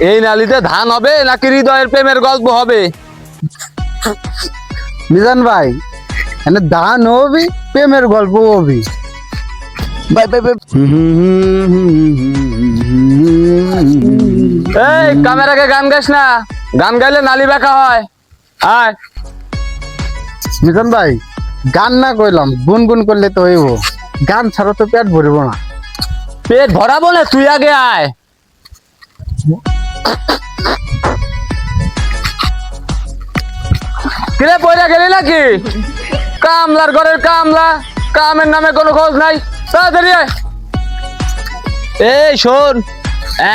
এই নালিতে ধান হবে নাকি হৃদয়ের প্রেমের গল্প হবে? মিজান ভাই এনে ধান হবি প্রেমের গল্প হবি। ভাই ভাই ভাই। এই ক্যামেরাকে গান গাইস না। গান গাইলে নালি বেঁকা হয়। আয়। মিজান ভাই গান না কইলাম গুনগুন করলে তো হইব। গান ছাড়া তো পেট ভরিব না। পেট ভরাবো না তুই আগে আয়। কিরে পয়রা গেলি নাকি? কামলার ঘরের কামলা কামের নামে কোনো খোঁজ নাই। তাড়াতাড়ি এই শোন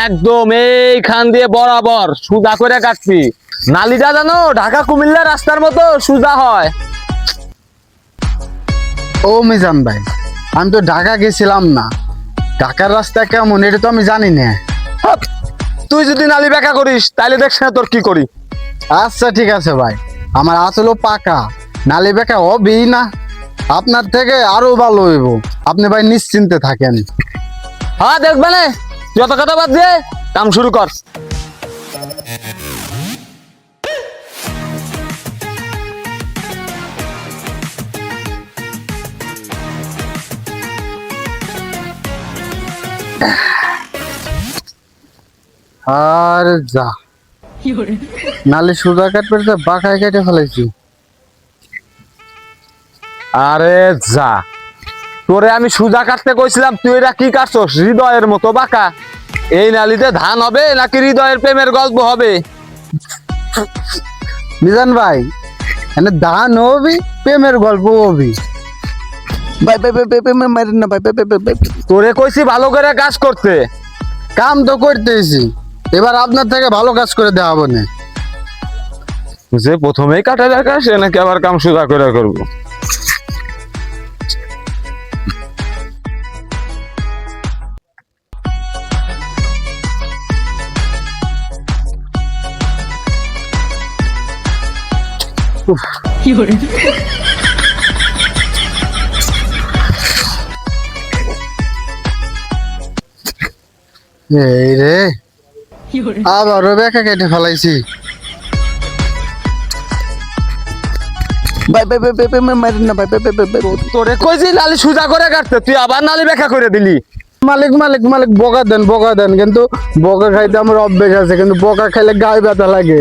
একদম এইখান দিয়ে বরাবর সুদা করে কাটবি। নালিটা জানো ঢাকা কুমিল্লা রাস্তার মতো সুদা হয়। ও মিজান ভাই আমি তো ঢাকা গেছিলাম না। ঢাকার রাস্তা কেমন এটা তো আমি জানি না। তুই যদি নালি বেকা করিস তাহলে দেখছ না তোর কি করি। আচ্ছা ঠিক আছে ভাই। আমার আসলো পাকা। নালি বেকা হবেই না। আপনার থেকে আরও ভালো হইব। আপনি ভাই নিশ্চিন্তে থাকেন। হ্যাঁ দেখবে না। যত কথা বাদ দিয়ে কাম শুরু কর। আর যা। নালে সুদা কাটবে তো বাঁকায় কেটে ফেলাইছি। আরে যা। তোরে আমি সুজা কাটতে কইছিলাম তুই এরা কি কাটছস? হৃদয়ের মতো বাঁকা। এই নালিতে ধান হবে নাকি হৃদয়ের প্রেমের গল্প হবে? মিজান ভাই এনে দান হবি প্রেমের গল্প হবি। ভাই ভাই ভাই ভাই ভাই মারেন না ভাই ভাই ভাই ভাই ভাই। তোরে কইছি ভালো করে কাজ করতে। কাম তো করতেছি এবার আপনার থেকে ভালো কাজ করে দেওয়া হবে না। যে প্রথমেই কাটা দেখা সে নাকি আবার কাম সুজা করে করব। এই রে। আবারও বেকা কেটে ফেলাইছি। ভাই ভাই ভাই ভাই ভাই মারেন না ভাই ভাই ভাই ভাই ভাই। তোরে কইছি নালি সুজা করে কাটতে? তুই আবার নালি বেকা করে দিলি। মালিক মালিক মালিক বকা দেন বকা দেন কিন্তু বকা খাইতে আমার অভ্যেস আছে কিন্তু বকা খাইলে গায়ে ব্যথা লাগে।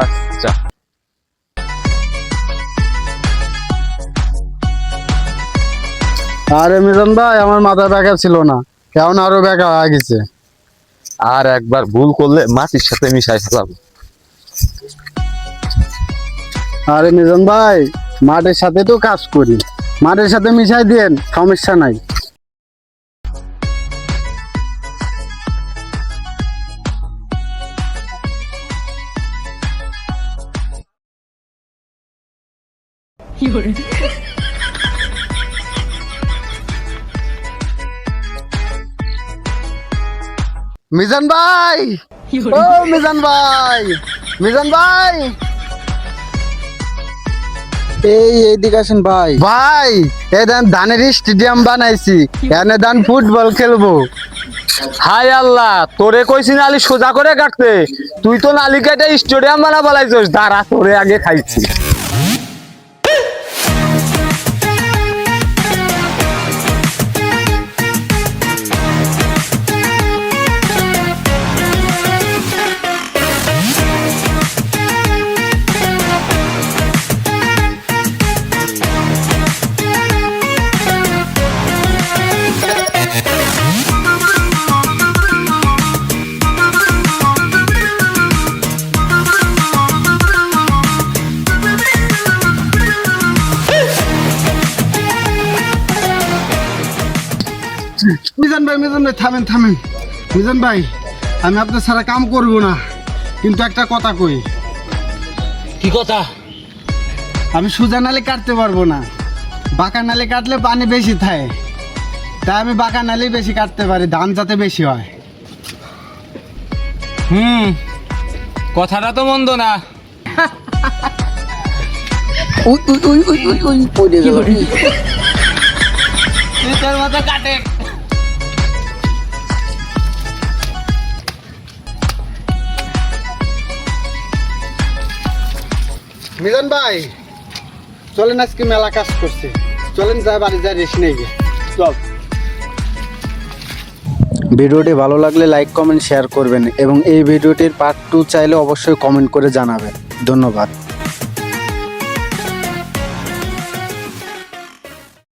আচ্ছা আরে মিজান ভাই আমার মাথা বেকা ছিল না। এখন আরও বেকা হয়ে গেছে। আর একবার ভুল করলে মাটির সাথে মিশাই ফেলাবো। আরে মিজন ভাই মাঠের সাথে তো কাজ করি। মাঠের সাথে মিশাই দেন সমস্যা নাই। মিজান ভাই! ও মিজান ভাই! মিজান ভাই! এই এইদিকে আসেন ভাই। ভাই এই ধান ধানের স্টেডিয়াম বানাইছি। এনে ধান ফুটবল খেলব। হাই আল্লাহ তোরে কইছি নালি সোজা করে কাটতে। তুই তো নালি কেটে স্টেডিয়াম বানা বলাইছিস দাঁড়া তোরে আগে খাইছি। মিজান ভাই মিজান ভাই থামেন থামেন মিজান ভাই আমি আপনার সারা কাম করব না কিন্তু একটা কথা কই কি কথা আমি সোজা নালে কাটতে পারব না বাঁকা নালে কাটলে পানি বেশি থাকে তাই আমি বাঁকা নালেই বেশি কাটতে পারি ধান যাতে বেশি হয় হুম কথাটা তো মন্দ না উই উই উই উই উই উই পড়ে গেল তুই তোর মতো কাটে মিজান ভাই, চলেন আজকে মেলা কাজ করছে। চলেন যা বাড়ি যা রেস্ট নেই। চল। ভিডিওটি ভালো লাগলে লাইক কমেন্ট শেয়ার করবেন এবং এই ভিডিওটির পার্ট টু চাইলে অবশ্যই কমেন্ট করে জানাবেন। ধন্যবাদ।